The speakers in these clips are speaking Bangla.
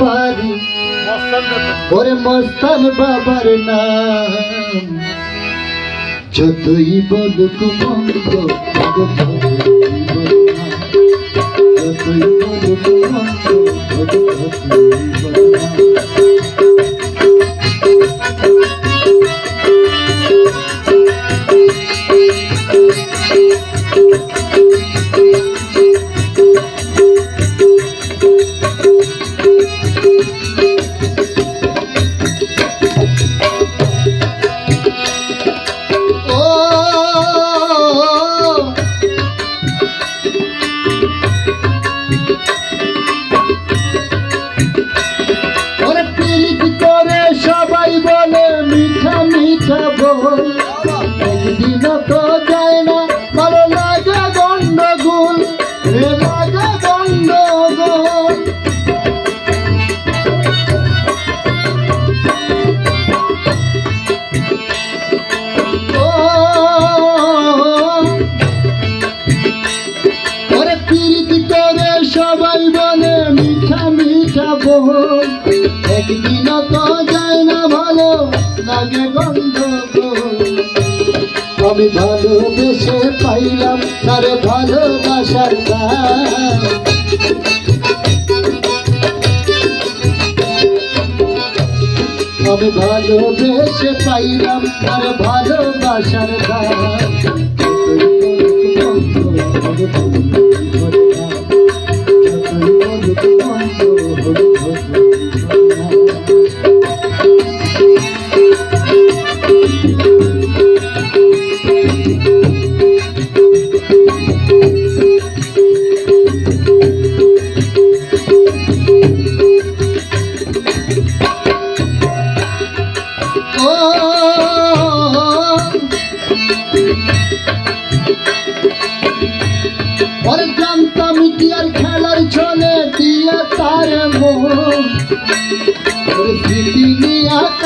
পারি ওরে মস্তান বাবার নাম যতই বলুক মন্দ। যতই বল একদিন তো যায় না ভালো লাগে গন্ধ আমি ভালোবেসে পাইলাম তার ভালোবাসার গান আমি ভালোবেসে পাইলাম তার ভালোবাসার গান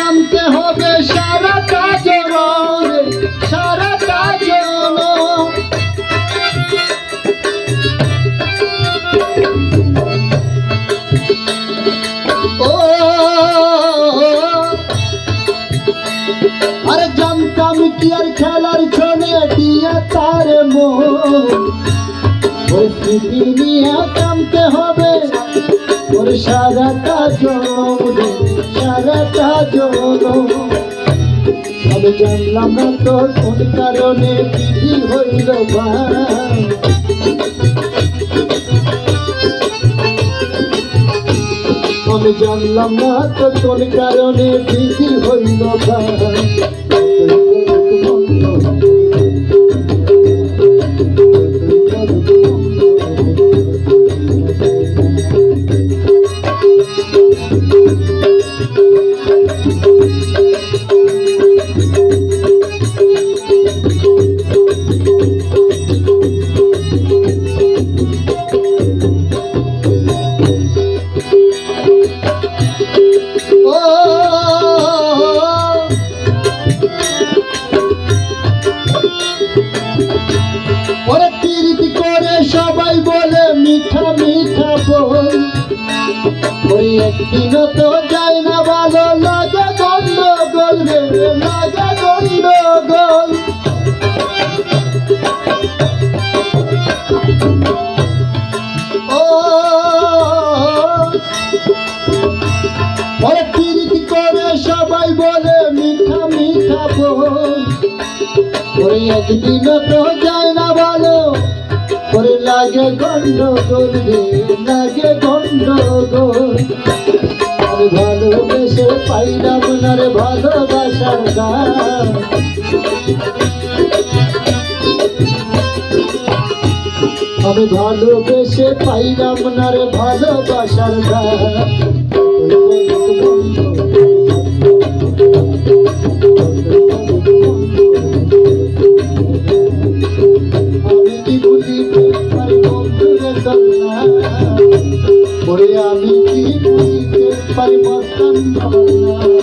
নিয়ে কামতে হবে সারাটা জীবন সারাটা জীবন ও, আরে জানতাম কি আর খেলার চলে দিয়ে তার স্মৃতি নিয়ে কামতে হবে। ওর সারাটা জনম রে, সারাটা জনম আমি জানলাম না তো কোন কারণে বিধি হইল ভাই আমি জানলাম না তো কোন কারণে বিধি হইল ভাই ওই একদিন তো যায় না ভালো লাগে গন্ডগোল লাগে গন্ডগোল ও করে সবাই বলে, মিঠা মিঠা বল। ওই একদিন তো যায় না ভালো লাগে গন্ডগোল লাগে গন্ডগোল। ভালোবেসে পাইলাম না রে ভালোবাসার গান। আমি ভালোবেসে পাইলাম না রে ভালোবাসার গান। আমি কি পারি বন্ধুরে কন্যা ওরে আমি পারি মস্তান